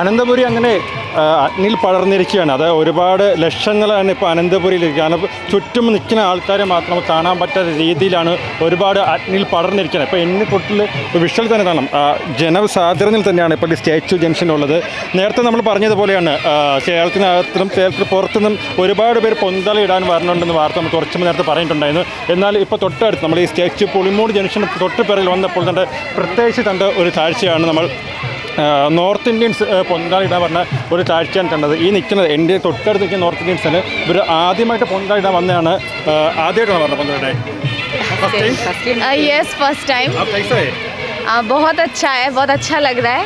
അനന്തപുരി അങ്ങനെ അഗ്നിയിൽ പടർന്നിരിക്കുകയാണ്. അത് ഒരുപാട് ലക്ഷങ്ങളാണ് ഇപ്പോൾ അനന്തപുരിയിൽ കാരണം ചുറ്റും നിൽക്കുന്ന ആൾക്കാരെ മാത്രം കാണാൻ പറ്റാത്ത രീതിയിലാണ് ഒരുപാട് അഗ്നിയിൽ പടർന്നിരിക്കുന്നത്. ഇപ്പോൾ എന്നെ പൊട്ടിൽ വിഷ്വൽ തന്നെ കാണാം ജനസാധാരണയിൽ തന്നെയാണ് ഇപ്പോൾ ഈ സ്റ്റാച്യു ജംഗ്ഷനുള്ളത് നേരത്തെ നമ്മൾ പറഞ്ഞതുപോലെയാണ് കേരളത്തിനകത്തും കേരളത്തിന് പുറത്തുനിന്നും ഒരുപാട് പേര് പൊന്തല ഇടാൻ വരണുണ്ടെന്ന് വാർത്ത നമ്മൾ കുറച്ച് നേരത്തെ പറഞ്ഞിട്ടുണ്ടായിരുന്നു. എന്നാൽ ഇപ്പോൾ തൊട്ടടുത്ത് നമ്മൾ ഈ സ്റ്റാച്യു പുളിമൂട് ജംഗ്ഷൻ തൊട്ട് പിറകിൽ വന്നപ്പോൾ തന്നെ പ്രത്യേകിച്ച് കണ്ട ഒരു കാഴ്ചയാണ് നമ്മൾ നോർത്ത് ഇന്ത്യൻസ് ആ, പൊങ്കാലിടാൻ പറഞ്ഞ ഒരു കാഴ്ചയാണ് കണ്ടത് ഈ നിൽക്കുന്നത് എൻ്റെ തൊട്ടടുത്ത് നിൽക്കുന്ന നോർത്ത് ഇന്ത്യൻസിന് ഇവർ ആദ്യമായിട്ട് പൊങ്കാലിടാൻ വന്നതാണ് ആ, ആദ്യമായിട്ടാണ് പറഞ്ഞത് പൊങ്കാലിടാൻ यस फर्स्ट टाइम बहुत अच्छा है बहुत अच्छा लग रहा है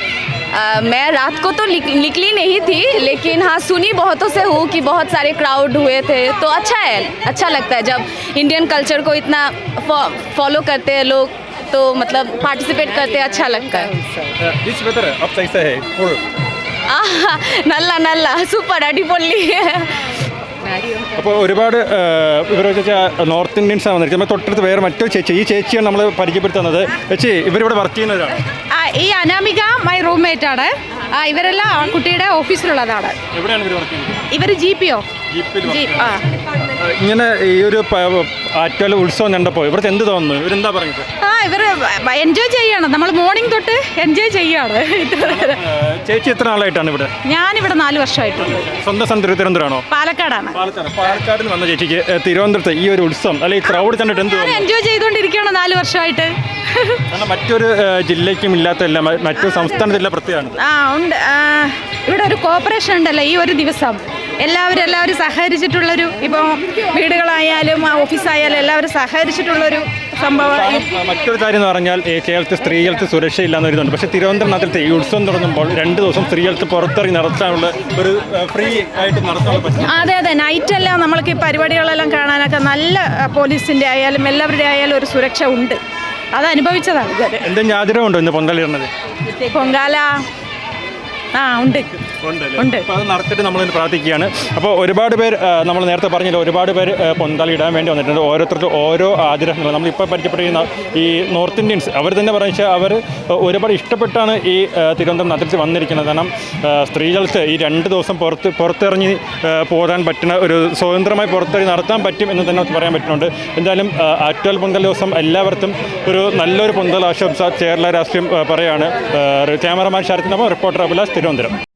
Uh, मैं रात को तो निक- निकली नहीं थी लेकिन हाँ सुनी बहुतों से हूँ कि बहुत सारे क्राउड हुए थे। तो अच्छा है अच्छा लगता है जब इंडियन कल्चर को इतना फॉलो करते हैं लोग तो मतलब पार्टिसिपेट करते हैं अच्छा लगता है। नल्ला नल्ला सू uh, बोल ली अब അപ്പോൾ ഒരുപാട് ഇവർ നോർത്ത് ഇന്ത്യൻസ് ആണ് വന്നിരിക്കുന്നത്. നമ്മൾ തൊട്ടടുത്ത് വേറെ മറ്റൊരു ചേച്ചി. ഈ ചേച്ചിയാണ് നമ്മൾ പരിചയപ്പെടുത്തുന്നത്. ചേച്ചി ഇവരിവിടെ വർക്ക് ചെയ്യുന്നവരാണ് ഈ അനാമിക മൈ റൂംമേറ്റ് ആണ്. ആ, ഇവരെല്ലാം ആ കുട്ടിയുടെ ഓഫീസിലുള്ളതാണ് ഇവർ ജി പി ഒ ജീപ്പ് ആ. ഇങ്ങനെ ഈ ഒരു ആറ്റുകാല ഉത്സവം കണ്ടപ്പോൾ ഇവർക്ക് എന്ത് തോന്നുന്നു? ഇവരെന്താ പറഞ്ഞത് ആ ഇവർ എൻജോയ് ചെയ്യാണ് നമ്മൾ മോർണിംഗ് തൊട്ട് എൻജോയ് ചെയ്യാണ് ചേച്ചി എത്ര നാളായിട്ടാണ് ഇവിടെ? ഞാനിവിടെ നാല് വർഷമായിട്ടുണ്ട് സ്വന്തം സ്ഥലം തിരുവനന്തപുരമാണോ പാലക്കാടാണ്. പാലക്കാട്. വന്ന ചേച്ചിക്ക് തിരുവനന്തപുരത്ത് ഈ ഒരു ഉത്സവം അല്ലെങ്കിൽ ക്രൗഡ് കണ്ടിട്ട് എന്ത് എൻജോയ് ചെയ്തുകൊണ്ടിരിക്കുകയാണ് നാല് വർഷമായിട്ട്. മറ്റൊരു ജില്ലയ്ക്കും ഇല്ലാത്തല്ല മറ്റു മറ്റൊരു സംസ്ഥാനത്തില്ല പ്രത്യേകമാണ് ആ ഉണ്ട്. ഇവിടെ ഒരു കോപ്പറേഷൻ ഉണ്ടല്ലോ ഈ ഒരു ദിവസം. എല്ലാവരും എല്ലാവരും സഹകരിച്ചിട്ടുള്ളൊരു ഇപ്പോൾ വീടുകളായാലും ഓഫീസായാലും എല്ലാവരും സഹകരിച്ചിട്ടുള്ളൊരു സംഭവം. മറ്റൊരു കാര്യം എന്ന് പറഞ്ഞാൽ ഈ കേരളത്തിൽ സ്ത്രീകൾക്ക് സുരക്ഷയില്ലാന്ന് വരുന്നുണ്ട് പക്ഷേ തിരുവനന്തപുരം നഗരത്തിൽ ഈ ഉത്സവം തുടങ്ങുമ്പോൾ രണ്ട് ദിവസം സ്ത്രീകൾക്ക് പുറത്തിറങ്ങി നടത്താനുള്ള ഒരു ഫ്രീ ആയിട്ട് നടത്താനുള്ള അതെ അതെ. നൈറ്റ് എല്ലാം നമ്മൾക്ക് ഈ പരിപാടികളെല്ലാം കാണാനൊക്കെ നല്ല പോലീസിന്റെ ആയാലും എല്ലാവരുടെ ആയാലും ഒരു സുരക്ഷ ഉണ്ട്. അത് അനുഭവിച്ചതാണ് എന്തെങ്കിലും ആഗ്രഹമുണ്ടോ ഇന്ന് പൊങ്കാലിടുന്നത് പൊങ്കാല ആ ഉണ്ട്. ഉണ്ട്. അപ്പോൾ അത് നടത്തിയിട്ട് നമ്മൾ പ്രാർത്ഥിക്കുകയാണ്. അപ്പോൾ ഒരുപാട് പേര് നമ്മൾ നേരത്തെ പറഞ്ഞില്ല ഒരുപാട് പേര് പൊന്തളി ഇടാൻ വേണ്ടി വന്നിട്ടുണ്ട്. ഓരോരുത്തർക്കും ഓരോ ആഗ്രഹങ്ങൾ. നമ്മളിപ്പോൾ പരിചയപ്പെട്ടിരുന്ന ഈ നോർത്ത് ഇന്ത്യൻസ് അവർ തന്നെ പറഞ്ഞാൽ അവർ ഒരുപാട് ഇഷ്ടപ്പെട്ടാണ് ഈ തിരുവനന്തപുരം നഗരത്തിൽ വന്നിരിക്കുന്നത്. കാരണം സ്ത്രീകൾക്ക് ഈ രണ്ട് ദിവസം പുറത്ത് പുറത്തിറങ്ങി പോകാൻ പറ്റുന്ന ഒരു സ്വതന്ത്രമായി പുറത്തിറങ്ങി നടത്താൻ പറ്റും എന്ന് തന്നെ പറയാൻ പറ്റുന്നുണ്ട്. എന്തായാലും ആറ്റുകാൽ പൊങ്കൽ ദിവസം എല്ലാവർക്കും ഒരു നല്ലൊരു പൊങ്കൽ ആശംസ കേരള രാഷ്ട്രീയം പറയുകയാണ് പറയാണ്. ക്യാമറമാൻ ശരത്തിനൊപ്പം റിപ്പോർട്ടർ അഭിലാഷ് തിരുവനന്തപുരം